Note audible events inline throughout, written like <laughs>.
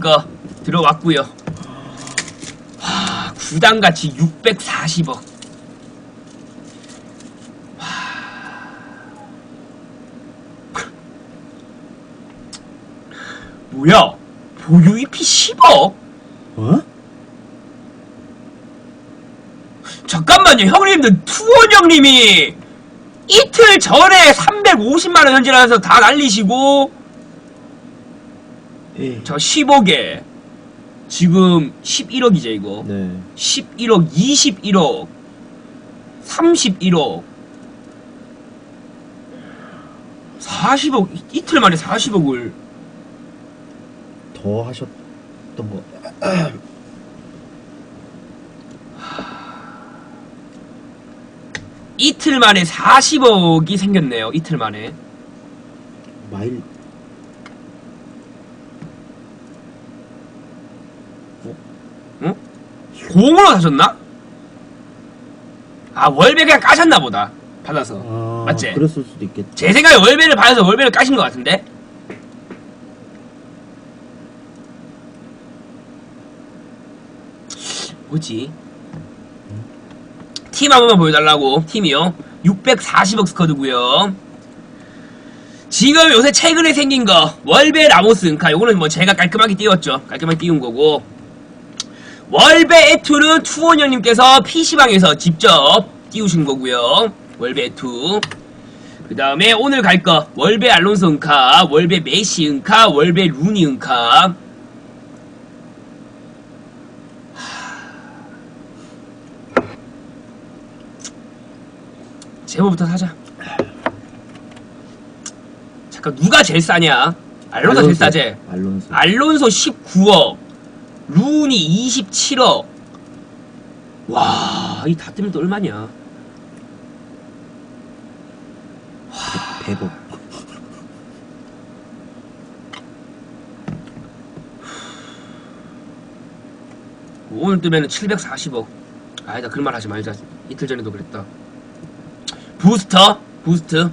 거 들어왔고요. 와, 구단 가치 640억. 뭐야? 보유입이 10억? 어? 잠깐만요, 형님들 투원 형님이 이틀 전에 350만 원 현질하면서 다 날리시고 예. 저 10억에 지금 11억이죠 이거. 네. 11억, 21억, 31억, 40억 이- 이틀 만에 40억을 더 하셨던 거. 이틀 만에 40억이 생겼네요. 이틀 만에. 마일. 공으로 사셨나? 아 월배 그냥 까셨나 보다. 받아서. 아, 맞지? 그랬을 수도 있겠다. 제 생각에 월배를 받아서 월배를 까신 것 같은데? 뭐지? 팀 한 번만 보여달라고. 팀이요. 640억 스쿼드고요 지금 요새 최근에 생긴 거 월배 라모스 은카 요거는 뭐 제가 깔끔하게 띄웠죠. 깔끔하게 띄운 거고 월배 에투는 투원형님께서 PC방에서 직접 띄우신 거고요. 월배 에투. 그 다음에 오늘 갈 거 월배 알론소 은카, 월배 메시 은카, 월배 루니 은카. 제모부터 사자. 잠깐 누가 제일 싸냐? 알론소 제일 싸지? 알론소. 알론소 19억, 루니 27억. 와, 이 다 뜨면 또 얼마냐? 100억. 오늘 뜨면은 740억. 아니다, 그런 말 하지 말자. 이틀 전에도 그랬다. 부스터? 부스트?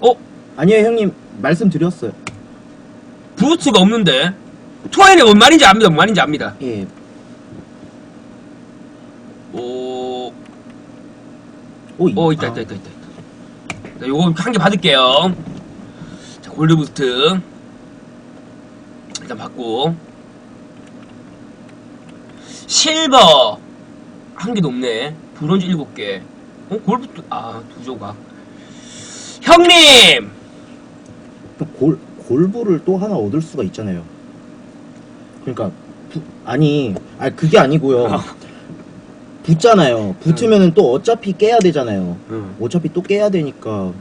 어? 아니에요, 형님. 말씀드렸어요. 부스트가 없는데? 토엔이 뭔 말인지 압니다, 뭔 말인지 압니다. 예. 오, 오, 이- 어, 있다, 아, 있다, 있다, 있다. 자, 요거 한 개 받을게요. 자, 골드 부스트. 일단 받고. 실버. 한 개도 없네. 브론즈 일곱 개. 어, 골드, 아, 두 조각. 형님! 골, 골부를 또 하나 얻을 수가 있잖아요. 그러니까, 부- 아니, 아 그게 아니고요. 어. 붙잖아요. 붙으면은 또 어차피 깨야 되잖아요. 응. 어차피 또 깨야 되니까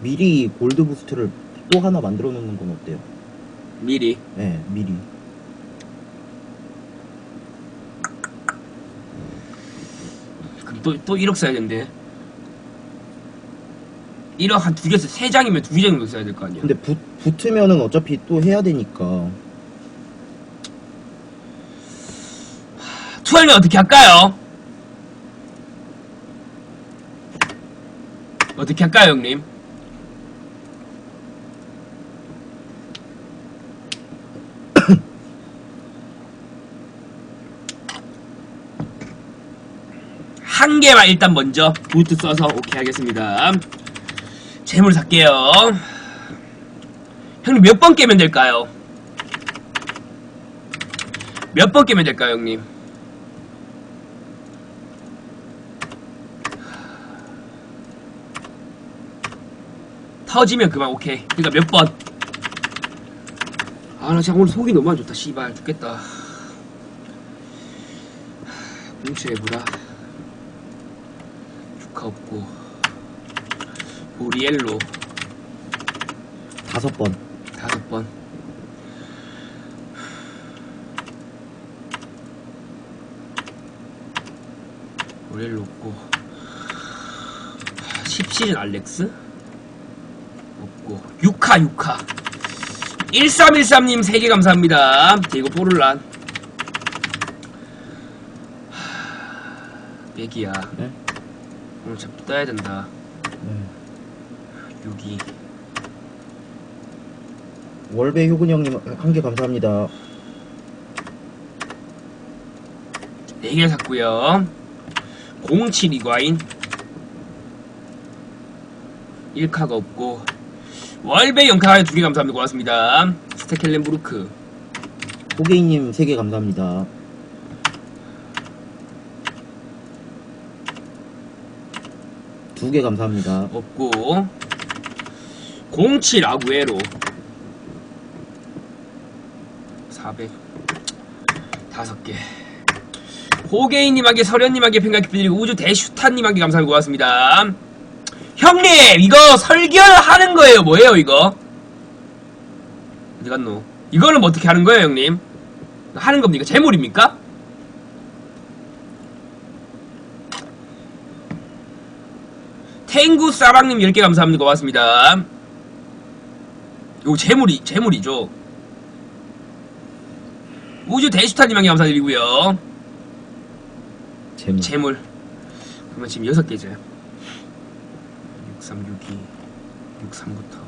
미리 골드 부스트를 또 하나 만들어 놓는 건 어때요? 미리. 네, 미리. 그럼 또, 또 1억 써야 된대. 1억 한 두개 써, 세 장이면 두 개 정도 써야 될 거 아니야. 근데 붙, 붙으면은 어차피 또 해야 되니까. 투알면 어떻게 할까요? 어떻게 할까요, 형님? <coughs> 한 개만 일단 먼저 부트 써서 오케이 하겠습니다. 재물 살게요. 형님 몇 번 깨면 될까요? 몇 번 깨면 될까요, 형님? 터지면 그만 오케이. 그니까 몇 번. 아나 진짜 오늘 속이 너무 안 좋다. 씨발 죽겠다. 공추해보라. 주카 없고. 오리엘로. 다섯 번. 다섯 번. 오리엘로 없고. 10시즌 알렉스 없고. 6카 6카 1313님 3개 감사합니다. 디에고 포를란 백이야. 네? 오늘 잡 떠야 된다. 네. 6이. 월배 효근이 형님 한 개 감사합니다. 4개 샀고요. 07 이과인. 1카가 없고 월배 영카 2개 감사합니다. 고맙습니다. 스테켈렌부르크. 호게이님 세개 감사합니다. 두 개 감사합니다. 없고. 07 아구에로. 400 다섯 개. 호게이님에게 서련님에게 팽가기 빌리고 우주 대슈타님에게 감사합니다. 고맙습니다 형님 이거 설계하는 거예요 뭐예요 이거 어디 갔노 이거는 뭐 어떻게 하는 거예요 형님 하는 겁니까 재물입니까 탱구 사랑님 10개 감사합니다. 고맙습니다. 요 재물이, 재물이죠. 우주 대슈타님에게 감사드리고요 재물. 재물. 그러면 지금 6개죠. 63, 62, 63부터.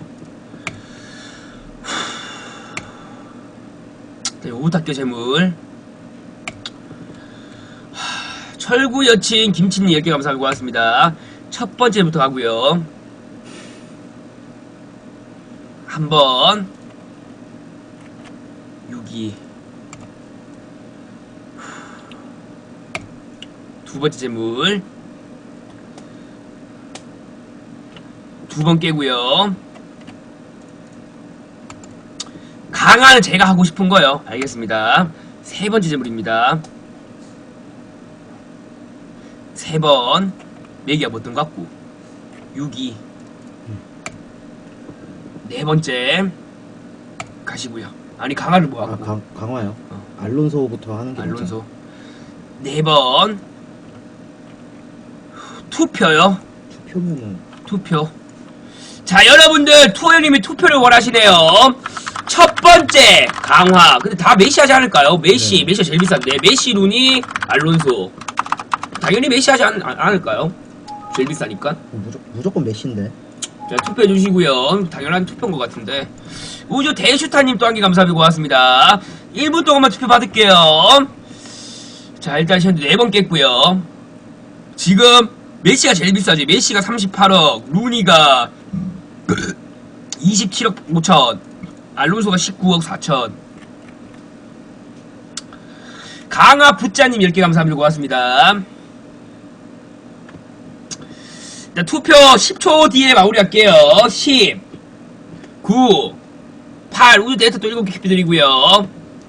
자, 요거부터 할게요, 재물. 하, 철구 여친 김치님 10개 감사합니다. 고맙습니다. 첫 번째부터 가고요. 한번 6이 두 번째 재물 두 번 깨고요. 강화는 제가 하고 싶은 거요. 알겠습니다. 세 번째 재물입니다. 세 번. 매기가 뭐든 같고. 6이. 네 번째. 가시고요. 아니, 강화를 뭐 아, 하고. 강, 강화요. 어. 알론소부터 하는 게 알론소. 네 번. 투표요. 투표면은 투표. 자, 여러분들, 투어님이 투표를 원하시네요. 첫 번째, 강화. 근데 다 메시 하지 않을까요? 메시, 네. 메시가 제일 비싼데. 메시, 루니, 알론소. 당연히 메시 하지 않, 을까요 제일 비싸니까. 무조, 무조건 메시인데. 자, 투표해 주시고요. 당연한 투표인 것 같은데. 우주 대슈타님 또 한 개 감사합니다. 고맙습니다. 1분 동안만 투표 받을게요. 자, 일단 현재 4번 깼고요. 지금 메시가 제일 비싸지. 메시가 38억, 루니가 27억 5천, 알론소가 19억 4천. 강화 부짜님 10개 감사합니다. 고맙습니다. 자, 투표 10초 뒤에 마무리할게요. 10, 9, 8, 우주 데이터 또 7개 기피 드리고요.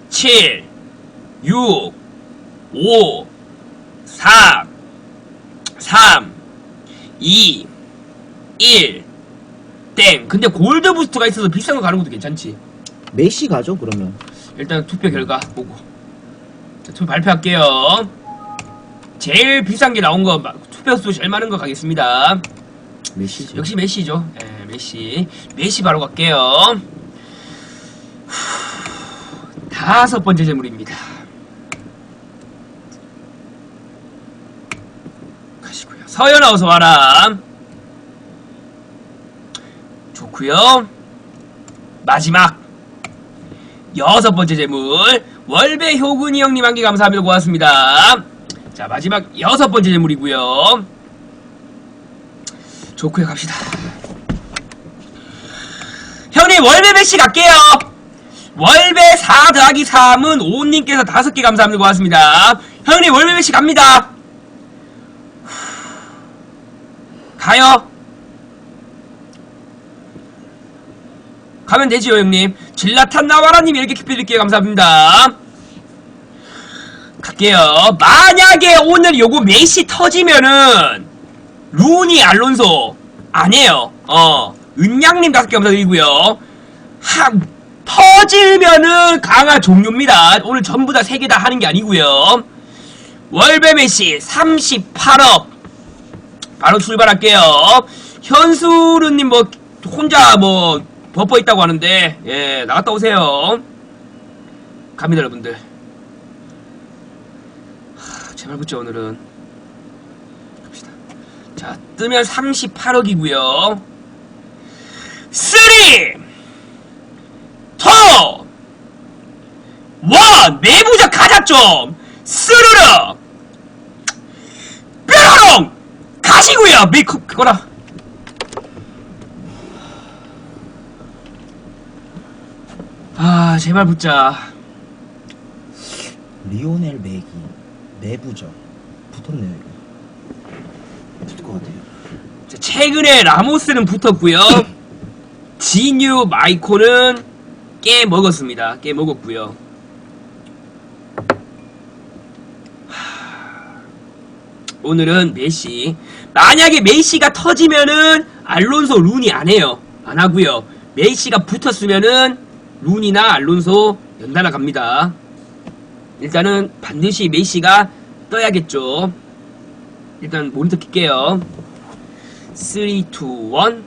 7, 6, 5, 4, 3, 2, 1, 땡. 근데 골드 부스트가 있어서 비싼 거 가는 것도 괜찮지. 메시 가죠 그러면. 일단 투표 결과 보고. 자, 투표 발표할게요. 제일 비싼 게 나온 거, 마- 투표 수 제일 많은 거 가겠습니다. 메시죠. 역시 메시죠. 예, 메시. 메시 바로 갈게요. 후, 다섯 번째 재물입니다. 가시고요. 서연아 어서 와라. 좋고요. 마지막 여섯 번째 재물 월배 효근이 형님 한 개 감사합니다. 고맙습니다. 자 마지막 여섯 번째 재물이고요. 좋고요 갑시다. 형님 월배 배시 갈게요. 월배 4 더하기 3은 오님께서 다섯 개 감사합니다. 고맙습니다. 형님 월배 배시 갑니다. 가요. 가면 되지요 형님. 질라탄 나와라님 이렇게 기필드릴게요. 감사합니다. 갈게요. 만약에 오늘 요거 메시 터지면은 루니 알론소 아니에요. 어 은양님 다섯 개 감사드리고요. 하 터질면은 강화 종료입니다. 오늘 전부 다 세 개 다 하는 게 아니고요. 월배 메시 38억 바로 출발할게요. 현수르님 뭐 혼자 뭐 버퍼 있다고 하는데 예 나갔다 오세요. 갑니다 여러분들. 하, 제발 붙죠 오늘은. 갑시다. 자 뜨면 38억이고요. 3, 2, 내부자 가자 좀 스르르 뾰로롱 가시고요 메이크 그거라 아 제발 붙자. 리오넬 맥이 내부죠. 붙었네요 이거. 붙을 것 같아요. 자, 최근에 라모스는 붙었고요. <laughs> 지뉴 마이코는 깨 먹었습니다. 깨 먹었고요. 오늘은 메시. 만약에 메시가 터지면은 알론소 룬이 안 해요. 안 하고요. 메시가 붙었으면은 룬이나 알론소 연달아 갑니다. 일단은 반드시 메시가 떠야겠죠. 일단 모니터 킬게요. 3, 2, 1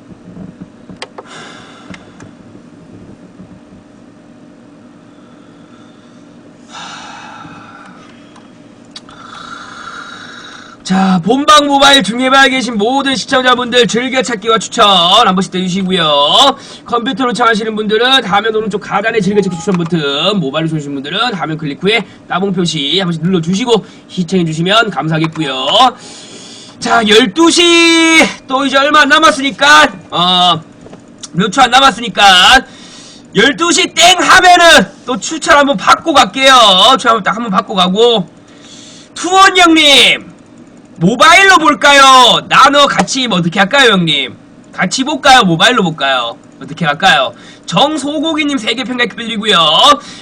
자, 본방 모바일 중계방에 계신 모든 시청자분들 즐겨찾기와 추천 한 번씩 해주시고요. 컴퓨터로 청하시는 분들은 화면 오른쪽 하단에 즐겨찾기 추천 버튼, 모바일로 보시는 분들은 화면 클릭 후에 따봉 표시 한 번씩 눌러주시고 시청해주시면 감사하겠고요. 자, 12시 또 이제 얼마 안 남았으니까, 어, 몇 초 안 남았으니까, 12시 땡 하면은 또 추천 한번 받고 갈게요. 추천 한번 딱 한번 받고 가고, 투원 형님! 모바일로 볼까요? 나눠 같이 뭐 어떻게 할까요, 형님? 같이 볼까요? 모바일로 볼까요? 어떻게 할까요? 정소고기님 3개 평가 드리고요.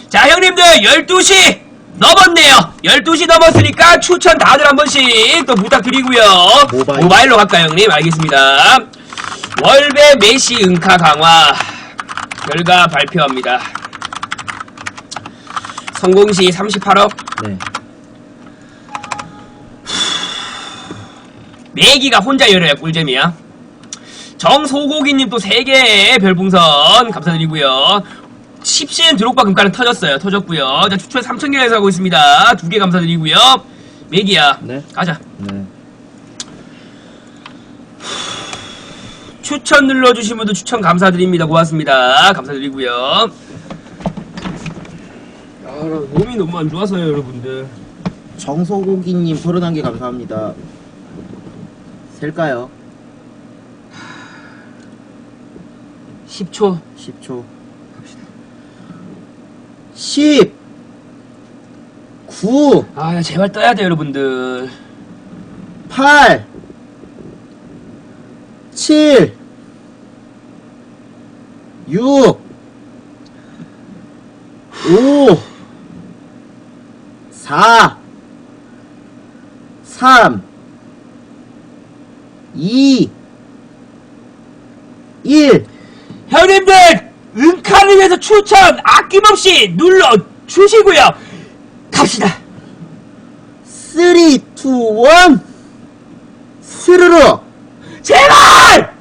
자, 형님들 12시 넘었네요. 12시 넘었으니까 추천 다들 한 번씩 또 부탁드리고요. 모바일. 모바일로 갈까요, 형님? 알겠습니다. 월배 메시 은카 강화 결과 발표합니다. 성공시 38억, 네. 내기가 혼자 열어야 꿀잼이야. 정소고기님 또 3개의 별풍선 감사드리고요. 10신 드록바 금가는 터졌어요. 터졌고요. 자, 추천 3,000개에서 하고 있습니다. 두개 감사드리고요. 맥이야. 네. 가자. 네. 추천 눌러주신 분들 추천 감사드립니다. 고맙습니다. 감사드리고요. 아, 나 몸이 너무 안 좋아서요, 여러분들. 정소고기님 31개 감사합니다. 셀까요? 10초. 10초. 10 9 아, 야, 제발 떠야 돼, 여러분들. 8 7 6 5 4 3 2 1 형님들 은카를 위해서 추천 아낌없이 눌러 주시고요. 갑시다. 3 2 1 스르르 제발!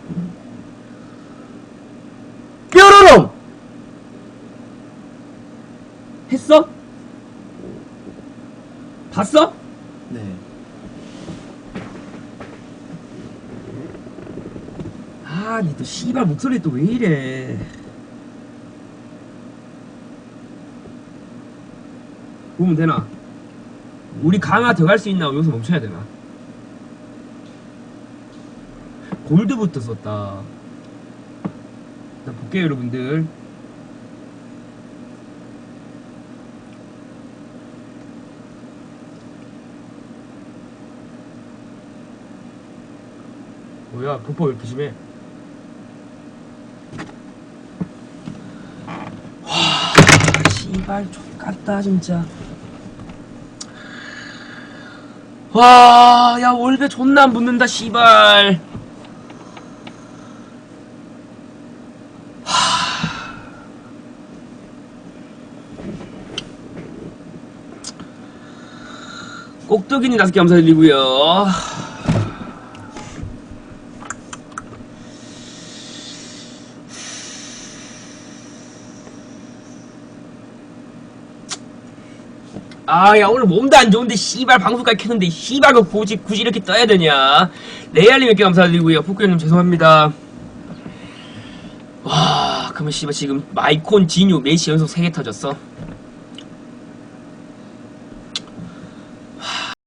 뾰로롱 했어? 봤어? 네 아, 니또 씨발 목소리 또 왜 이래? 보면 되나? 우리 강화 더 갈 수 있나? 여기서 멈춰야 되나? 골드부터 썼다. 나 볼게요, 여러분들. 뭐야, 폭포 왜 이렇게 심해? 와, 씨발, 족같다, 진짜. 와, 야, 월배 존나 안 붙는다, 씨발. 꼭두기님 다섯 개 감사드리고요. 아, 야, 오늘 몸도 안 좋은데, 씨발, 방송까지 켰는데, 씨발, 그 굳이, 굳이 이렇게 떠야 되냐. 레알님 몇개 감사드리고요. 포크님 죄송합니다. 와, 그러면 씨발, 지금 마이콘, 진유, 메시 연속 3개 터졌어.